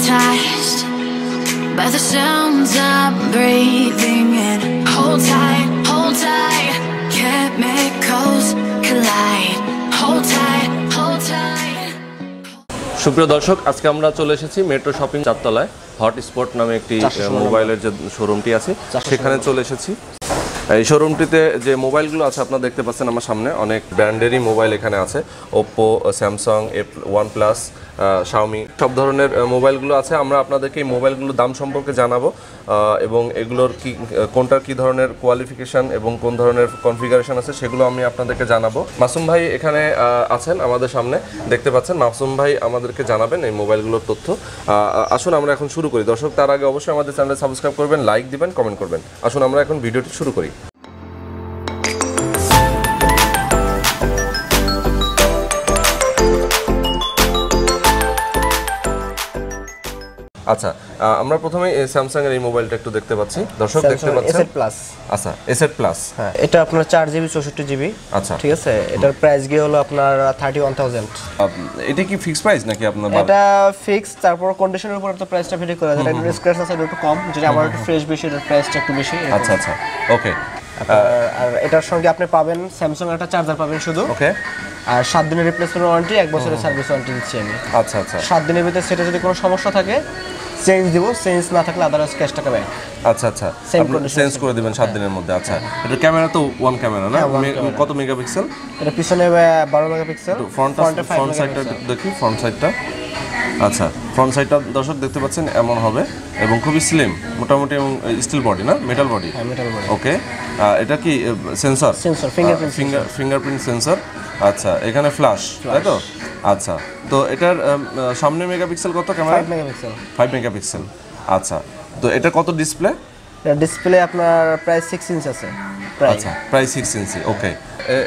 hypnotized by the sounds I'm breathing in. Hold tight, hold tight, chemicals collide. Hold tight, hold tight. সুপ্রিয় দর্শক আজকে আমরা চলে এসেছি মেট্রো শপিং চারতলায় হট স্পট নামে একটি মোবাইলের যে শোরুমটি আছে সেখানে চলে এসেছি এই শোরুমটিতে যে মোবাইলগুলো আছে, আপনারা দেখতে পাচ্ছেন আমার সামনে, অনেক ব্র্যান্ডেরই মোবাইল এখানে আছে। Oppo Samsung one plus Xiaomi সব ধরনের মোবাইলগুলো আছে। আমরা আপনাদেরকে এই মোবাইলগুলোর দাম সম্পর্কে জানাব। এবং এগুলোর কি, কোনটার কি ধরনের কোয়ালিফিকেশন এবং কোন ধরনের কনফিগারেশন আছে সেগুলো আমি আপনাদেরকে জানাব। মাসুম ভাই এখানে আছেন আমাদের সামনে, দেখতে পাচ্ছেন। মাসুম ভাই আমাদেরকে জানাবেন এই মোবাইলগুলোর তথ্য। আসুন আমরা এখন শুরু করি। দর্শক, তার আগে অবশ্যই আমাদের চ্যানেল সাবস্ক্রাইব করবেন, লাইক দিবেন কমেন্ট করবেন। আসুন আমরা এখন ভিডিওটি শুরু করি। আচ্ছা আমরা প্রথমে স্যামসাং এর এই মোবাইলটা একটু দেখতে পাচ্ছি। দর্শক দেখতে পাচ্ছেন? প্লাস আচ্ছা এসএড প্লাস হ্যাঁ। এটা আপনার চার জিবি চৌষট্টি জিবি আচ্ছা। ঠিক আছে? এটার প্রাইস গিয়ে হলো আপনার থার্টি ওয়ান থাউজেন্ড এটা কি ফিক্স প্রাইস নাকি আপনার এটা ফিক্স তারপর কন্ডিশনের উপর তো প্রাইসটা ভেরি করে। একটু স্ক্র্যাচ আছে একটু কম। যেটা আমার একটু ফ্রেশ বেশি এটার প্রাইসটা একটু বেশি আচ্ছা আচ্ছা। ওকে আর এটার সঙ্গে আপনি পাবেন স্যামসাং একটা চার্জার পাবেন শুধু। ওকে আর সাত দিনের রিপ্লেসমেন্ট ওয়ারেন্টি এক বছরের সার্ভিস ওয়ারেন্টি দিচ্ছি আমি। আচ্ছা আচ্ছা। সাত দিনের ভিতরে সেটা যদি কোনো সমস্যা থাকে চেঞ্জ দিব চেঞ্জ না থাকলে আদারওয়াইজ ক্যাশ টাকা ব্যাক আচ্ছা আচ্ছা। আপনি চেঞ্জ করে দিবেন সাত দিনের মধ্যে আচ্ছা। এটা ক্যামেরা তো ওয়ান ক্যামেরা না? মে- কত মেগাপিক্সেল এটা পিছনে বারো মেগাপিক্সেল ফ্রন্ট ফ্রন্টে সাইডটা দেখি ফ্রন্ট সাইডটা আচ্ছা ফ্রন্ট সাইডটা দর্শক দেখতে পাচ্ছেন এমন হবে। এবং খুবই স্লিম মোটামুটি এবং স্টিল বডি না? মেটাল বডি হ্যাঁ মেটাল বডি ওকে এটা কি sensor Sensor, fingerprint finger fingerprint sensor আচ্ছা এখানে ফ্ল্যাশ তাই তো? আচ্ছা তো এটার সামনে মেগাপিক্সেল কত camera five megapixel five megapixel আচ্ছা তো এটা কত ডিসপ্লে ডিসপ্লে আপনার প্রায় সিক্স ইঞ্চ আছে আচ্ছা প্রায় সিক্স ইঞ্চি ওকে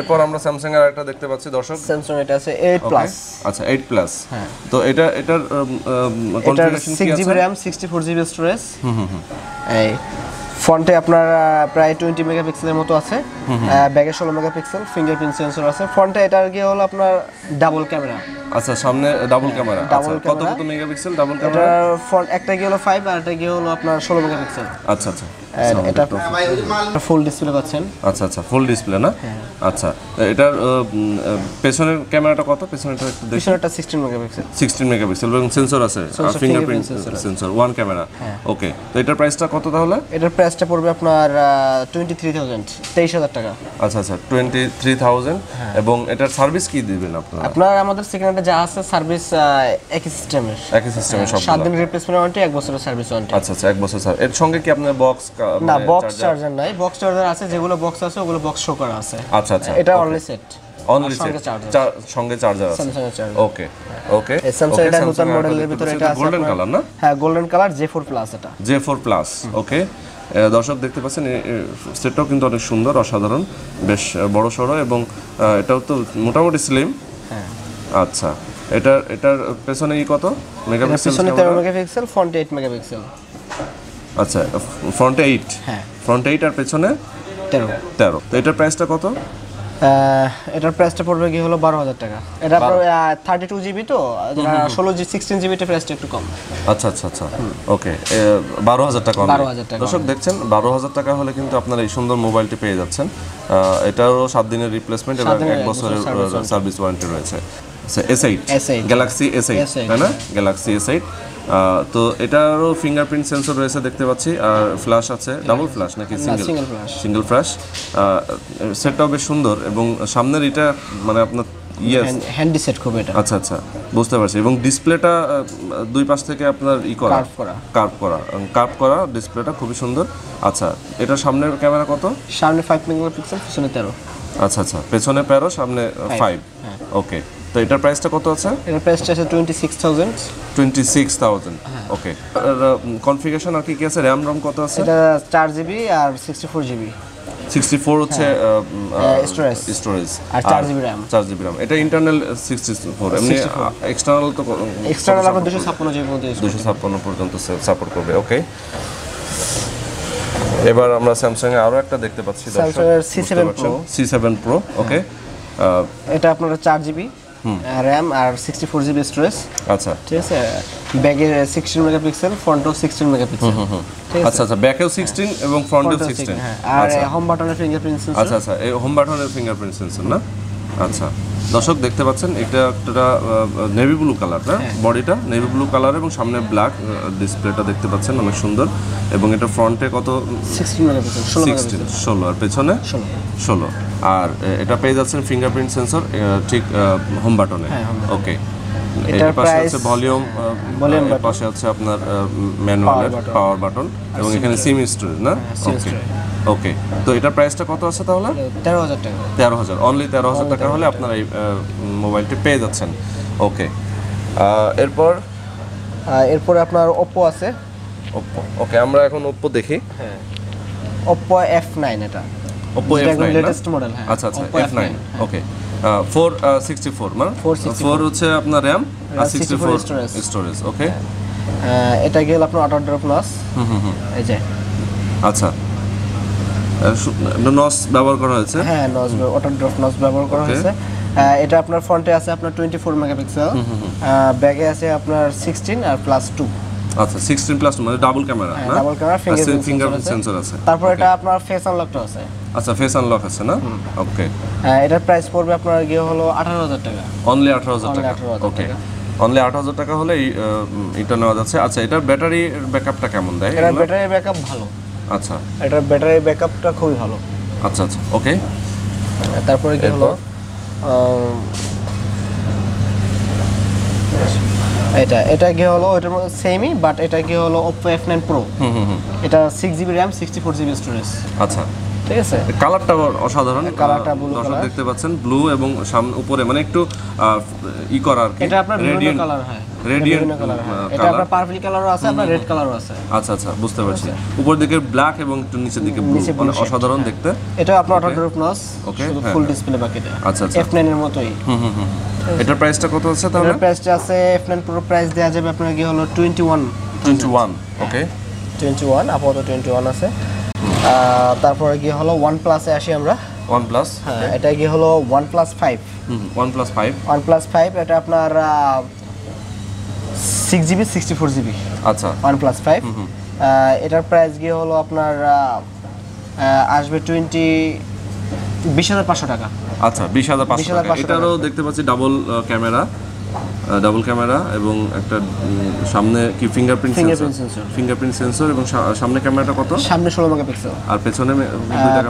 এরপর আমরা স্যামসাং এর একটা দেখতে পাচ্ছি দর্শক। স্যামসাং এটা আছে এইট প্লাস আচ্ছা এইট প্লাস হ্যাঁ। তো এটা এটার কনফিগারেশন কি সিক্স আছে? GB RAM sixty four GB storage এই ফ্রন্টে আপনার প্রায় টোয়েন্টি মেগাপিক্সেলের মতো আছে। ব্যাগে ষোলো মেগাপিক্সেল ফিঙ্গারপ্রিন্ট সেন্সর আছে। ফ্রন্টে এটার গিয়ে হলো আপনার ডাবল ক্যামেরা আচ্ছা সামনে ডাবল ক্যামেরা আচ্ছা Double কত কত মেগাপিক্সেল ডাবল ক্যামেরা ফ্রন্ট একটা গিয়ে হলো ফাইভ আর একটা গিয়ে হলো আপনার ষোলো মেগাপিক্সেল আচ্ছা আচ্ছা। এটা ফুল ডিসপ্লে পাচ্ছেন। আচ্ছা আচ্ছা ফুল ডিসপ্লে না? হ্যাঁ। আচ্ছা এটার পেছনের ক্যামেরাটা কত? পেছনেরটা একটু দেখি। পিছনেরটা সিক্সটিন মেগাপিক্সেল সিক্সটিন মেগাপিক্সেল এবং সেন্সর আছে fingerprint sensor one camera okay তো এটার প্রাইসটা কত তাহলে? এটার প্রাইসটা পড়বে আপনার টোয়েন্টি থ্রি থাউজেন্ড তেইশ হাজার টাকা। আচ্ছা আচ্ছা টোয়েন্টি থ্রি থাউজেন্ড এবং এটার সার্ভিস কি দিবেন আপনারা? আপনার আমাদের সেকেন্ডে যা আছে সার্ভিস একই সিস্টেমের একই সিস্টেমে সব সাত দিন রিপ্লেসমেন্ট ওয়ারেন্টি এক বছরের সার্ভিস ওয়ারেন্টি আচ্ছা আচ্ছা এক বছর স্যার এর সঙ্গে কি আপনার বক্স না বক্স চার্জার নাই। বক্স চার্জার আছে যেগুলো বক্স আছে ওগুলো বক্স শো করা আছে। আচ্ছা আচ্ছা এটা অনলি সেট অনলি সঙ্গে চার্জার সঙ্গে চার্জার আছে। ওকে ওকে স্যামসাং এটা নতুন মডেলের ভিতরে এটা আছে গোল্ডেন কালার না? হ্যাঁ golden colour J four plus এটা। জে ফোর প্লাস ওকে দর্শক দেখতে পাচ্ছেন সেটটাও কিন্তু অনেক সুন্দর অসাধারণ বেশ বড় সড়ো এবং এটাও তো মোটামুটি স্লিম হ্যাঁ। আচ্ছা এটার এটার পেছনে কি কত? মেগাপিক্সেল পেছনে তেরো মেগাপিক্সেল ফ্রন্টে এইট মেগাপিক্সেল আচ্ছা ফ্রন্টে এইট হ্যাঁ। ফ্রন্ট এইট আর পেছনে তেরো। তেরো। তো এটার প্রাইসটা কত? এটার প্রাইসটা পড়বে কি হলো বারো হাজার টাকা। এটা থার্টি টু জিবি তো ষোলো জি সিক্সটিন জিবিটা প্রাইসটা একটু কম। আচ্ছা আচ্ছা আচ্ছা। ওকে বারো হাজার টাকা 12,000 টাকা দর্শক দেখছেন বারো হাজার টাকা হলে কিন্তু আপনারা এই সুন্দর মোবাইলটি পেয়ে যাচ্ছেন। এটারও সাত দিনের রিপ্লেসমেন্ট এবং এক বছরের সার্ভিস ওয়ারেন্টি রয়েছে। S eight Galaxy S eight তাই না? গ্যালাক্সি এস এইট তো এটারও ফিঙ্গারপ্রিন্ট সেন্সর রয়েছে দেখতে পাচ্ছি আর ফ্ল্যাশ আছে ডাবল ফ্ল্যাশ নাকি সিঙ্গেল সিঙ্গেল ফ্ল্যাশ সেটটাও বেশ সুন্দর এবং সামনের এটা মানে আপনার ইয়েস হ্যান্ডি সেট খুব এটা। আচ্ছা আচ্ছা বুঝতে পারছি এবং ডিসপ্লেটা দুই পাশ থেকে আপনার ই করা। Curve করা। কার্ভ করা কার্ভ করা ডিসপ্লেটা খুবই সুন্দর। আচ্ছা এটা সামনের ক্যামেরা কত? সামনে ফাইভ মেগাপিক্সেল পিছনে তেরো। আচ্ছা আচ্ছা পেছনে প্যারো সামনে ফাইভ হ্যাঁ। ওকে তো এটার প্রাইসটা কত আছে? এটার প্রাইসটা আছে twenty six thousand twenty six thousand okay configuration আর কি কি আছে? র্যাম রম কত আছে? এটা চার জিবি আর sixty four GB sixty four হচ্ছে storage। স্টোরেজ আর 4 জিবি RAM। চার জিবি র্যাম এটা ইন্টারনাল সিক্সটি ফোর এমনি এক্সটার্নাল তো এক্সটার্নাল আপনার দুশো ছাপ্পান্ন জিবি মধ্যে use দুশো ছাপ্পান্ন পর্যন্ত সাপোর্ট করবে ওকে এবার আমরা স্যামসাং এর আরও একটা দেখতে পাচ্ছি Samsung এর C7 Pro। C seven pro okay এটা আপনার চার জিবি র্যাম আর সিক্সটি ফোর জিবি স্টোরেজ আচ্ছা। ঠিক আছে? ব্যাকে সিক্সটিন মেগাপিক্সেল ফ্রন্টও সিক্সটিন মেগাপিক্সেল ঠিক আছে? আচ্ছা আচ্ছা ব্যাকেও সিক্সটিন এবং ফ্রন্টেও সিক্সটিন হ্যাঁ। আর হোম বাটনের ফিঙ্গারপ্রিন্ট সেন্সর আচ্ছা আচ্ছা এই হোম বাটনের ফিঙ্গারপ্রিন্ট সেন্সর না? আচ্ছা। দর্শক দেখতে পাচ্ছেন এটা একটা নেভি ব্লু কালার না? বডিটা নেভি ব্লু কালার এবং সামনে ব্ল্যাক ডিসপ্লেটা দেখতে পাচ্ছেন অনেক সুন্দর। এবং এটা ফ্রন্টে কত? সিক্সটিন ষোলো আর পেছনে? ষোলো। আর এটা পেয়ে যাচ্ছেন ফিঙ্গারপ্রিন্ট সেন্সর ঠিক হোম বাটনে হ্যাঁ, ওকে এটার পাশে আছে ভলিউম পাশে আছে আপনার ম্যানুয়ালের. পাওয়ার বাটন এবং এখানে সিম স্টোরেজ না? ওকে storage। ওকে তো এটার প্রাইসটা কত আছে তাহলে? তেরো হাজার টাকা। তেরো হাজার। অনলি তেরো হাজার টাকা হলে আপনারা এই মোবাইলটি পেয়ে যাচ্ছেন। ওকে এরপর? এরপরে আপনার ওপ্পো আছে। ওপ্পো ওকে আমরা এখন ওপ্পো দেখি। হ্যাঁ। ওপ্পো এফ নাইন এটা। যেটা এফ নাইন latest model, হ্যাঁ। আচ্ছা আচ্ছা F nine okay four sixty four মানে? 464 ফোর হচ্ছে আপনার র্যাম আর 64 সিক্সটি ফোর স্টোরেজ ওকে এটা গেল আপনার অটো হুম হুম। এই যে। আচ্ছা। নস ব্যবহার করা হয়েছে? হ্যাঁ নস অটো ড্রপ নস ব্যবহার করা হয়েছে। এটা আপনার ফ্রন্টে আছে আপনার টোয়েন্টি ফোর মেগাপিক্সেল ব্যাগে আছে আপনার সিক্সটিন আর প্লাস টু আচ্ছা সিক্সটিন প্লাস মানে ডাবল ক্যামেরা না? camera, fingerprint ফিঙ্গারপ্রিন্ট সেন্সর আছে। তারপর এটা আপনার ফেস আনলকটা আছে। আচ্ছা ফেস আনলক আছে না? ওকে এটার প্রাইস পড়বে আপনার গিয়ে হলো আঠারো হাজার টাকা। অনলি আঠারো হাজার Only টাকা। ওকে অনলি আঠারো হাজার টাকা হলে এটা নেওয়া যাচ্ছে। আচ্ছা এটার ব্যাটারি ব্যাকআপটা কেমন দেয়? এটার ব্যাটারি ব্যাকআপ ভালো। আচ্ছা। এটার ব্যাটারি ব্যাকআপটা খুবই ভালো। আচ্ছা আচ্ছা ওকে তারপরে কি হলো? এটা এটা কি হলো? এটার মধ্যে সেমই বাট এটা কি হলো? Oppo F9 Pro হুম হুম হুম। এটা six GB RAM sixty four GB storage আচ্ছা। ঠিক আছে? কালারটা অসাধারণ। কালারটা দেখতে পাচ্ছেন ব্লু এবং সামনে উপরে মানে একটু ই করা আর কি। এটা আপনার বিভিন্ন কালার হয়। Radiant, কালার এটা আপনার পার্পল কালারও আছে আপনার রেড কালারও আছে। আচ্ছা আচ্ছা বুঝতে পারছি। উপর দিকে ব্ল্যাক এবং একটু নিচের দিকে ব্লু মানে অসাধারণ দেখতে। এটা আপনার অটো ড্রপ নস Okay, হ্যাঁ, ফুল হ্যাঁ। ডিসপ্লে বাকিটা আচ্ছা, আচ্ছা। F9 এর মতোই। হুম হুম হুম এটার প্রাইসটা কত আছে তাহলে? এটার প্রাইসটা আছে F9 Pro প্রাইস দেওয়া যাবে আপনার কি হলো 21 টোয়েন্টি ওয়ান ওকে 21 আপাতত 21 আছে। তারপরে কি হলো OnePlus এ আসি আমরা। ওয়ান প্লাস হ্যাঁ এটা কি হলো OnePlus 5 one plus five OnePlus 5 এটা আপনার six GB sixty four GB আচ্ছা। ওয়ান প্লাস ফাইভ এটার প্রাইস গিয়ে হলো আপনার আসবে টোয়েন্টি বিশ হাজার পাঁচশো টাকা। আচ্ছা বিশ হাজার পাঁচশো 20,500 টাকা। এটারও দেখতে পাচ্ছি ডাবল ক্যামেরা ডাবল ক্যামেরা এবং একটা সামনে কি ফিঙ্গারপ্রিন্ট সেন্সর ফিঙ্গারপ্রিন্ট সেন্সর এবং সামনে ক্যামেরাটা কত? সামনে ষোলো মেগাপিক্সেল আর পেছনে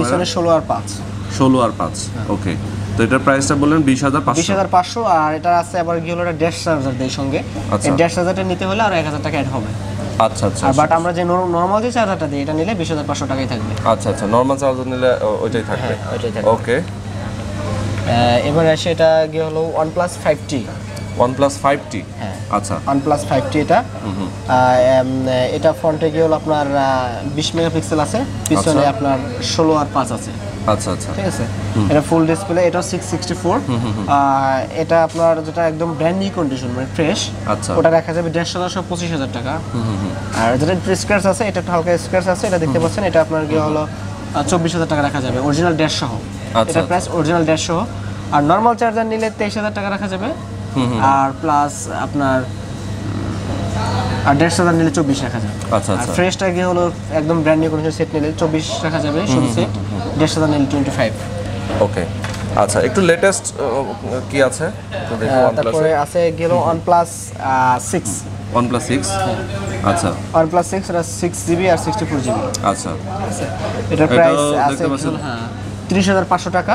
পিছনে ষোলো আর পাঁচ। ষোলো আর পাঁচ ওকে তো এটার প্রাইসটা বললেন বিশ হাজার বিশ হাজার পাঁচশো আর এটা আছে আবার গিয়ে হলো এটা ড্যাশ চার্জার দেয় সঙ্গে। আচ্ছা। এই ড্যাশ চার্জারটা নিতে হলে আরও এক হাজার টাকা অ্যাড হবে। আচ্ছা আচ্ছা আর বাট আমরা যে নর্মাল যে চার্জারটা দিই এটা নিলে বিশ হাজার পাঁচশো টাকাই থাকবে। আচ্ছা আচ্ছা নর্মাল চার্জার নিলে ওইটাই থাকবে। হ্যাঁ, ওইটাই থাকবে। ওকে এবার আসে এটা গিয়ে হলো one plus five T plus five হ্যাঁ। আচ্ছা। ফাইভ টি এটা। আহ, এটা ফ্রন্টে গিয়ে হলো আপনার বিশ মেগাপিক্সেল আছে। পিছনে আচ্ছা। আপনার ষোলো আর পাঁচ আছে। আচ্ছা আচ্ছা। ঠিক আছে? এটা ফুল ডিসপ্লে এটা সিক্স সিক্সটি ফোর এটা আপনার যেটা একদম ব্র্যান্ড নিউ কন্ডিশন মানে ফ্রেশ আচ্ছা। ওটা রাখা যাবে দেড় শতাংশ পঁচিশ হাজার টাকা। আর যেটা স্ক্র্যাচ আছে এটা হালকা স্ক্র্যাচ আছে এটা দেখতে পাচ্ছেন এটা আপনার গিয়ে হলো চব্বিশ হাজার টাকা রাখা যাবে অরিজিনাল ড্যাশ সহ এটা প্রাইস অরিজিনাল ড্যাশ সহ আর নর্মাল চার্জার নিলে তেইশ হাজার টাকা রাখা যাবে। আর প্লাস আপনার আর দেড় হাজার নিলে চব্বিশ রাখা যাবে। আচ্ছা আচ্ছা। ফ্রেশটা গিয়ে হলো একদম ব্র্যান্ড নিউ কন্ডিশন সেট নিলে চব্বিশ রাখা যাবে শুধু সেট দেড় হাজার নিলে টোয়েন্টি ফাইভ ওকে আচ্ছা একটু লেটেস্ট কি আছে? তারপরে আছে গেল সিক্স ওয়ান প্লাস সিক্স আচ্ছা। ওয়ান প্লাস সিক্স এটা সিক্স জিবি আর সিক্সটি ফোর জিবি আচ্ছা এটার প্রাইস আছে পাচ্ছেন? হ্যাঁ তিরিশ হাজার পাঁচশো টাকা।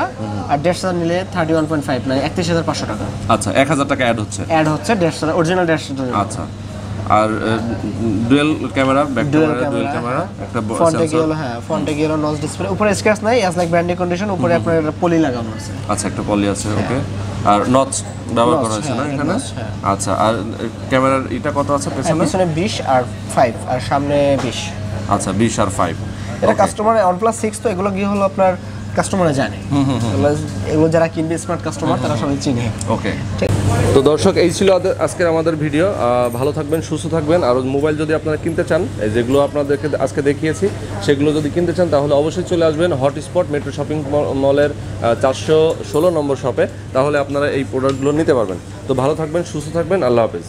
আর দেড় হাজার নিলে থার্টি ওয়ান পয়েন্ট ফাইভ একত্রিশ হাজার পাঁচশো টাকা। আচ্ছা এক হাজার টাকা অ্যাড হচ্ছে? অ্যাড হচ্ছে দেড় হাজার অরিজিনাল দেড় হাজার আচ্ছা। আর dual camera back dual camera dual camera camera একটা ফ্রন্টে হ্যাঁ ফ্রন্টে নজ ডিসপ্লে উপরে স্ক্র্যাচ নাই as like brand new condition উপরে আপনার পলি লাগানো আছে। আচ্ছা একটা পলি আছে ওকে আর নচ ব্যবহার করা হয়েছে না হ্যাঁ, এখানে? হ্যাঁ। আচ্ছা আর ক্যামেরার এটা কত আছে হ্যাঁ, পেছনে? পিছনে বিশ আর ফাইভ আর সামনে বিশ। আচ্ছা বিশ আর ফাইভ এটা কাস্টমার প্লাস সিক্স তো এগুলো গিয়ে হলো আপনার কাস্টমারে জানে। এগুলো যারা কিনবে স্মার্ট কাস্টমার তারা সবাই চিনে। ওকে তো দর্শক এই ছিল আজকের আমাদের ভিডিও ভালো থাকবেন সুস্থ থাকবেন। আর মোবাইল যদি আপনারা কিনতে চান যেগুলো আপনাদেরকে আজকে দেখিয়েছি সেগুলো যদি কিনতে চান তাহলে অবশ্যই চলে আসবেন হটস্পট মেট্রো শপিং মলের চারশো ষোলো নম্বর শপে তাহলে আপনারা এই প্রোডাক্টগুলো নিতে পারবেন। তো ভালো থাকবেন সুস্থ থাকবেন। আল্লাহ হাফেজ।